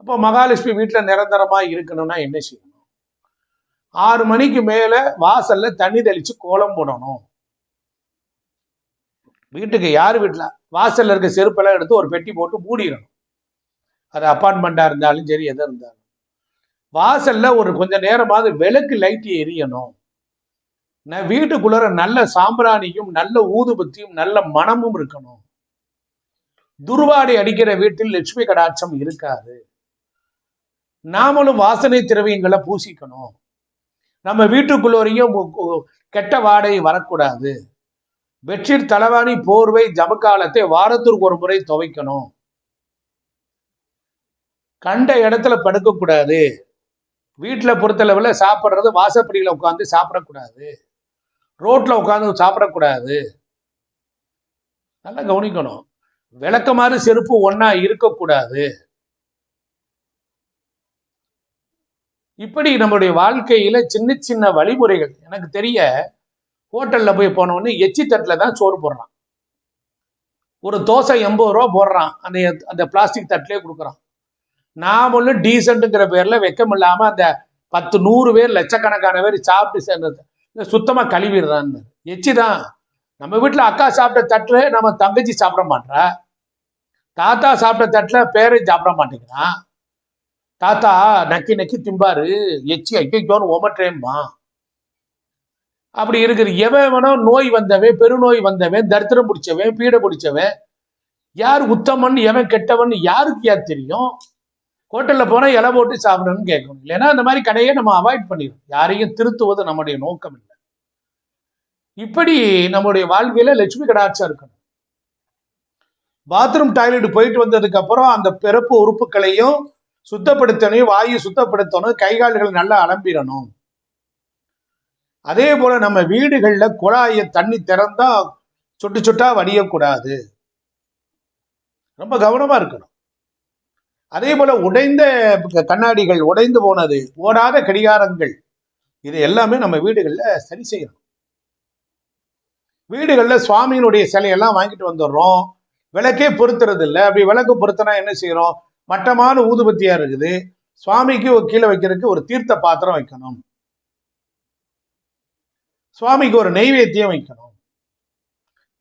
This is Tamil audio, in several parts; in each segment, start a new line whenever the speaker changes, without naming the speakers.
அப்போ மகாலட்சுமி வீட்டில் நிரந்தரமா இருக்கணும்னா என்ன செய்யணும்? ஆறு மணிக்கு மேல வாசல்ல தண்ணி தெளிச்சு கோலம் போடணும். வீட்டுக்கு யார் வீட்டில் வாசல்ல இருக்க செருப்பெல்லாம் எடுத்து ஒரு பெட்டி போட்டு மூடிடணும். அது அப்பார்ட்மெண்டா இருந்தாலும் சரி எதா இருந்தாலும். வாசல்ல ஒரு கொஞ்ச நேரமாவது விளக்கு லைட் எரியணும். நான் வீட்டுக்குள்ளார நல்ல சாம்பிராணியும் நல்ல ஊதுபத்தியும் நல்ல மனமும் இருக்கணும். துர்வாடை அடிக்கிற வீட்டில் லட்சுமி கடாட்சம் இருக்காது. நாமளும் வாசனை திரவியங்களை பூசிக்கணும். நம்ம வீட்டுக்குள்ளோரையும் கெட்ட வாடகை வரக்கூடாது. பெட்ஷீட் தலைவாணி போர்வை ஜமக்காலத்தை வாரத்திற்கு ஒரு முறை துவைக்கணும். கண்ட இடத்துல படுக்கக்கூடாது. வீட்டில் பொறுத்தளவில் சாப்பிட்றது வாசப்படியில் உட்காந்து சாப்பிடக்கூடாது. ரோட்டில் உட்காந்து சாப்பிடக்கூடாது. நல்லா கவனிக்கணும். விளக்கமாறு செருப்பு ஒன்றா இருக்கக்கூடாது. இப்படி நம்மளுடைய வாழ்க்கையில சின்ன சின்ன வழிமுறைகள் எனக்கு தெரிய ஹோட்டல்ல போய் போனவொடனே எச்சி தட்டில் தான் சோறு போடுறான். ஒரு தோசை எண்பது ரூபா போடுறான். அந்த அந்த பிளாஸ்டிக் தட்டிலே கொடுக்குறான். நாமளும் டீசென்ட்டுங்கிற பேர்ல வெக்கம் இல்லாம அந்த பத்து நூறு பேர் லட்சக்கணக்கான பேர் சாப்பிட்டு சேர்ந்தது. சுத்தமா கழுவிடுறான். எச்சி தான். நம்ம வீட்டுல அக்கா சாப்பிட்ட தட்டுல நம்ம தங்கச்சி சாப்பிட மாட்டா. தாத்தா சாப்பிட்ட தட்டுல பேரை சாப்பிட மாட்டேங்கிறான். தாத்தா நக்கி நக்கி திம்பாரு. எச்சி ஐயோன்னு ஓமற்றேம்மா அப்படி இருக்கிற எவன் வேணா நோய் வந்தவன் பெருநோய் வந்தவன் தரித்திரம் பிடிச்சவன் பீடை பிடிச்சவன் யார் உத்தமன் எவன் கெட்டவன் யாருக்கு யார் தெரியும்? ஹோட்டல்ல போனால் இலை போட்டு சாப்பிடணும்னு கேட்கணும். இல்லைன்னா அந்த மாதிரி கடையை நம்ம அவாய்ட் பண்ணிடும் யாரையும் திருத்துவது நம்முடைய நோக்கம் இல்லை. இப்படி நம்முடைய வாழ்க்கையில லட்சுமி கடாட்சம் இருக்கணும். பாத்ரூம் டாய்லெட் போயிட்டு வந்ததுக்கு அப்புறம் அந்த பிறப்பு உறுப்புகளையும் சுத்தப்படுத்தணும் வாயு சுத்தப்படுத்தணும் கைகால்கள் நல்லா அலம்பிடணும். அதே போல நம்ம வீடுகள்ல குழாய தண்ணி திறந்தா சுட்டு சுட்டா வடியக்கூடாது. ரொம்ப கவனமா இருக்கணும். அதே போல உடைந்த கண்ணாடிகள் உடைந்து போனது ஓடாத கடிகாரங்கள் இது எல்லாமே நம்ம வீடுகள்ல சரி செய்யணும். வீடுகளில் சுவாமியினுடைய சிலையெல்லாம் வாங்கிட்டு வந்துடுறோம். விளக்கே பொருத்துறது இல்லை அப்படி விளக்கு பொருத்தினா என்ன செய்யறோம்? மட்டமான ஊதுபத்தியா இருக்குது. சுவாமிக்கு ஒரு கீழே வைக்கிறதுக்கு ஒரு தீர்த்த பாத்திரம் வைக்கணும். சுவாமிக்கு ஒரு நெய்வேத்தியம் வைக்கணும்.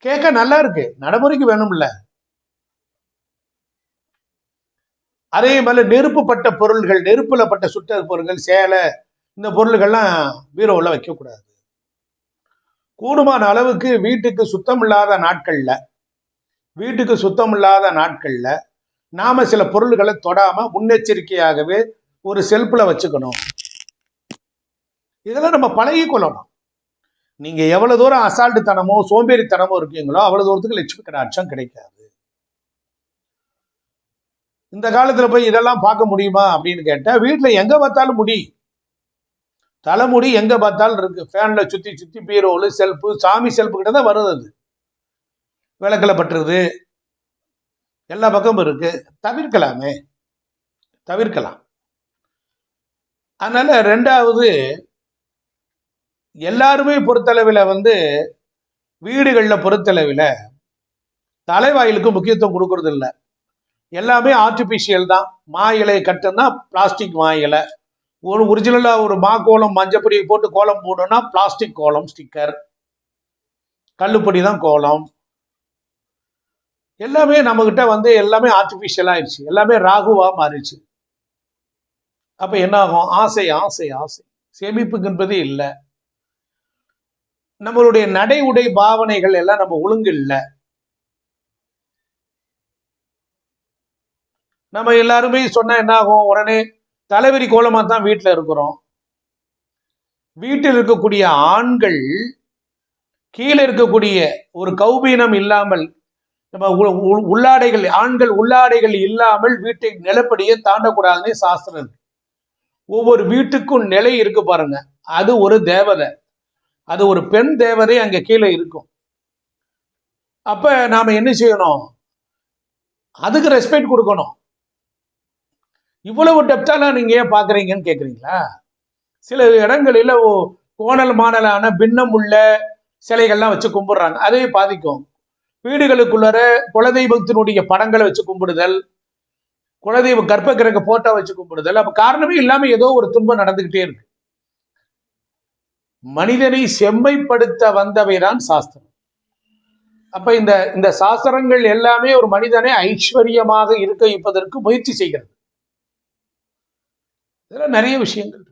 கேட்க நல்லா இருக்கு. நடைமுறைக்கு வேணும்ல. அதே மாதிரி நெருப்புப்பட்ட பொருள்கள் நெருப்புல பட்ட சுட்ட பொருள்கள் சேலை இந்த பொருள்கள்லாம் பீரோவில் வைக்கக்கூடாது. கூடுமான அளவுக்கு வீட்டுக்கு சுத்தம் இல்லாத நாட்கள்ல வீட்டுக்கு சுத்தம் இல்லாத நாட்கள்ல நாம சில பொருள்களை தொடாம முன்னெச்சரிக்கையாகவே ஒரு செல்ஃப்ல வச்சுக்கணும். இதெல்லாம் நம்ம பழகி கொள்ளணும். நீங்க எவ்வளவு தூரம் அசால்ட்டுத்தனமோ சோம்பேறித்தனமோ இருக்கீங்களோ அவ்வளவு தூரத்துக்கு லட்சுமி கடாட்சம் கிடைக்காது. இந்த காலத்துல போய் இதெல்லாம் பார்க்க முடியுமா அப்படின்னு கேட்டா வீட்டுல எங்க பார்த்தாலும் முடி. தலைமுடி எங்க பார்த்தாலும் இருக்கு. ஃபேன்ல சுத்தி சுத்தி பீரோலு செல்ஃபு சாமி செல்ஃபு கிட்ட தான் வருது அது. விளக்குல பட்டுருது எல்லா பக்கமும் இருக்கு. தவிர்க்கலாமே. தவிர்க்கலாம். அதனால ரெண்டாவது எல்லாருமே பொறுத்தளவில் வந்து வீடுகளில் பொறுத்தளவில் தலைவாயிலுக்கு முக்கியத்துவம் கொடுக்கறது இல்லை எல்லாமே ஆர்டிஃபிஷியல் தான். மா இலையை கட்டுன்னா பிளாஸ்டிக் மா இலை. ஒரு ஒரிஜினலாக ஒரு மா கோலம் மஞ்சப்பொடியை போட்டு கோலம் போடணும்னா பிளாஸ்டிக் கோலம் ஸ்டிக்கர் கல்லுப்பொடி தான் கோலம். எல்லாமே நம்மகிட்ட வந்து எல்லாமே ஆர்டிஃபிஷியலாக ஆயிடுச்சு. எல்லாமே ராகுவாக மாறிடுச்சு. அப்போ என்ன ஆகும் ஆசை ஆசை ஆசை. சேமிப்புங்கிறது இல்லை. நம்மளுடைய நடை உடை பாவனைகள் எல்லாம் நம்ம ஒழுங்கு இல்லை. நம்ம எல்லாருமே சொன்னா என்ன ஆகும் உடனே தலைவரி கோலமா தான் வீட்டில் இருக்கிறோம். வீட்டில் இருக்கக்கூடிய ஆண்கள் கீழே இருக்கக்கூடிய ஒரு கௌபீனம் இல்லாமல் நம்ம உள்ளாடைகள் ஆண்கள் உள்ளாடைகள் இல்லாமல் வீட்டை நிலப்படியே தாண்டக்கூடாதுன்னு சாஸ்திரம் இருக்கு. ஒவ்வொரு வீட்டுக்கும் நிலை இருக்கு பாருங்க. அது ஒரு தேவதை. அது ஒரு பெண் தேவதை அங்க கீழே இருக்கும். அப்ப நாம என்ன செய்யணும்? அதுக்கு ரெஸ்பெக்ட் கொடுக்கணும். இவ்வளவு டெப்தாலாம் நீங்க ஏன் பாக்குறீங்கன்னு கேக்குறீங்களா? சில இடங்களில் கோணல் மாடலான பின்னம் உள்ள சிலைகள்லாம் வச்சு கும்பிடுறாங்க. அதே பாதிக்கும். வீடுகளுக்குள்ளார குலதெய்வத்தினுடைய படங்களை வச்சு கும்பிடுதல் குலதெய்வ கர்ப்ப கிரக போட்டோ வச்சு கும்பிடுதல். அப்ப காரணமே இல்லாம ஏதோ ஒரு துன்பம் நடந்துகிட்டே இருக்கு. மனிதனை செம்மைப்படுத்த வந்தவைதான் சாஸ்திரம். அப்ப இந்த இந்த சாஸ்திரங்கள் எல்லாமே ஒரு மனிதனை ஐஸ்வர்யமாக இருக்க வைப்பதற்கு முயற்சி செய்கிறது. இதெல்லாம் நிறைய விஷயங்கள்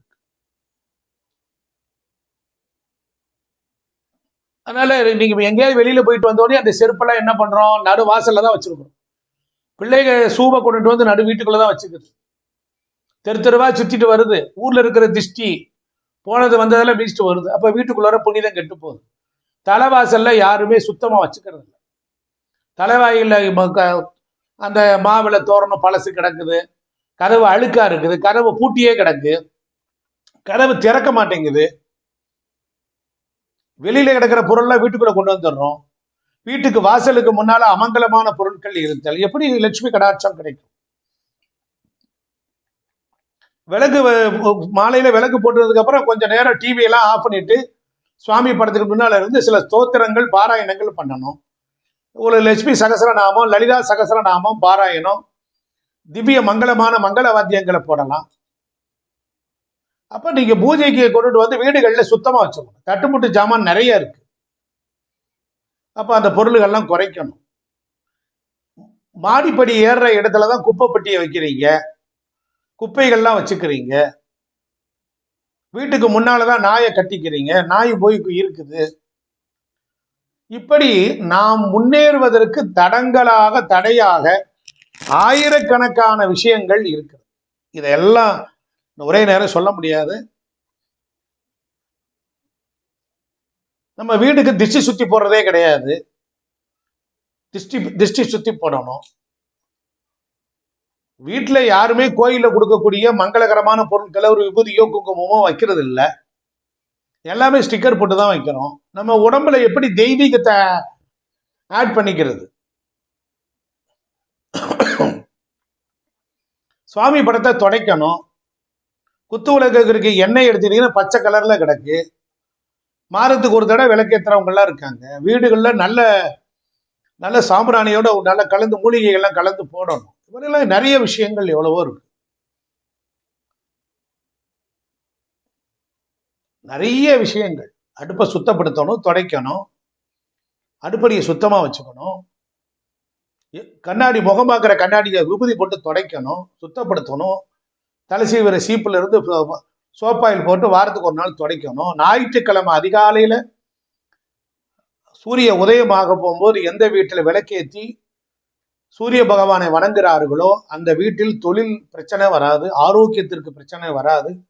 அதனால நீங்க எங்கேயாவது வெளியில போயிட்டு வந்தோடனே அந்த செருப்பெல்லாம் என்ன பண்றோம்? நடு வாசல்ல தான் வச்சிருக்கிறோம் பிள்ளைங்க சூவை கொண்டுட்டு வந்து நடு வீட்டுக்குள்ள தான் வச்சுக்குது. தெரு தெருவா சுத்திட்டு வருது. ஊர்ல இருக்கிற திஷ்டி போனது வந்ததெல்லாம் வீசிட்டு வருது. அப்ப வீட்டுக்குள்ளார புனிதம் கெட்டு போகுது. தலைவாசல்ல யாருமே சுத்தமா வச்சுக்கிறது இல்லை தலைவாயில ம- க- அந்த மாவிளை தோரணம் பழசு கிடக்குது. கதவு அழுக்கா இருக்குது. கதவு பூட்டியே கிடக்கு. கதவு திறக்க மாட்டேங்குது. வெளியில கிடக்கிற பொருள்லாம் வீட்டுக்குள்ள கொண்டு வந்துடுறோம். வீட்டுக்கு வாசலுக்கு முன்னால அமங்கலமான பொருட்கள் இருந்தால் எப்படி லட்சுமி கடாட்சம் கிடைக்கும்? விளக்கு மாலையில விளக்கு போட்டதுக்கு அப்புறம் கொஞ்ச நேரம் டிவி எல்லாம் ஆஃப் பண்ணிட்டு சுவாமி படத்துக்கு முன்னால இருந்து சில ஸ்தோத்திரங்கள் பாராயணங்கள் பண்ணணும். ஒரு லட்சுமி சகசரநாமம் லலிதா சகசரநாமம் பாராயணம் திவ்ய மங்களமான மங்கள வாத்தியங்களை போடலாம். அப்ப நீங்க பூஜைக்கு கொண்டுட்டு வந்து வீடுகள்ல சுத்தமா வச்சுக்கணும். தட்டுமுட்டு ஜாமான் நிறைய இருக்கு. அப்ப அந்த பொருள்கள்லாம் குறைக்கணும். மாடிப்படி ஏறுற இடத்துல தான் குப்பை பெட்டியை வைக்கிறீங்க. குப்பைகள்லாம் வச்சுக்கிறீங்க. வீட்டுக்கு முன்னாலதான் நாயை கட்டிக்கிறீங்க. நாய் போய் இருக்குது. இப்படி நாம் முன்னேறுவதற்கு தடங்களாக தடையாக ஆயிரக்கணக்கான விஷயங்கள் இருக்குது இதையெல்லாம் ஒரே நேரம் சொல்ல முடியாது. நம்ம வீட்டுக்கு திஷ்டி சுத்தி போடுறதே கிடையாது. திஷ்டி திஷ்டி சுத்தி போடணும். வீட்டில் யாருமே கோயிலில் கொடுக்கக்கூடிய மங்களகரமான பொருட்களை ஒரு விபூதியோ குங்குமமோ வைக்கிறது இல்லை எல்லாமே ஸ்டிக்கர் போட்டு தான் வைக்கிறோம் நம்ம உடம்புல எப்படி தெய்வீகத்தை ஆட் பண்ணிக்கிறது? சுவாமி படத்தை துடைக்கணும். குத்து விளக்குக்கு எண்ணெய் எடுத்துட்டீங்கன்னா பச்சை கலர்ல கிடக்கு. மாதத்துக்கு ஒரு தடவை விளக்கேத்துறவங்க எல்லாம் இருக்காங்க. வீடுகள்ல நல்ல நல்ல சாம்பிராணியோட நல்ல கலந்து மூலிகைகள்லாம் கலந்து போடணும். இவரெல்லாம் நிறைய விஷயங்கள் எவ்வளவோ இருக்கு. நிறைய விஷயங்கள். அடுப்பை சுத்தப்படுத்தணும் துடைக்கணும். அடுப்படியை சுத்தமா வச்சுக்கணும். கண்ணாடி முகம் பார்க்குற கண்ணாடியை விபூதி போட்டு துடைக்கணும் சுத்தப்படுத்தணும். தலை சீவிர இருந்து சோ- சோப்பாயில் போட்டு வாரத்துக்கு ஒரு நாள் துடைக்கணும். ஞாயிற்றுக்கிழமை அதிகாலையில் சூரிய உதயமாக போகும்போது எந்த வீட்டில் விளக்கேற்றி சூரிய பகவானை வணங்குகிறார்களோ அந்த வீட்டில் தொழில் பிரச்சனை வராது ஆரோக்கியத்திற்கு பிரச்சனை வராது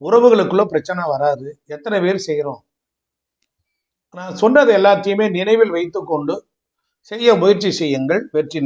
உறவுகளுக்குள்ள பிரச்சனை வராது. எத்தனை பேர் செய்கிறோம் நான் சொன்னது எல்லாத்தையுமே நினைவில் வைத்துக்கொண்டு செய்ய முயற்சி செய்யுங்கள். வெற்றி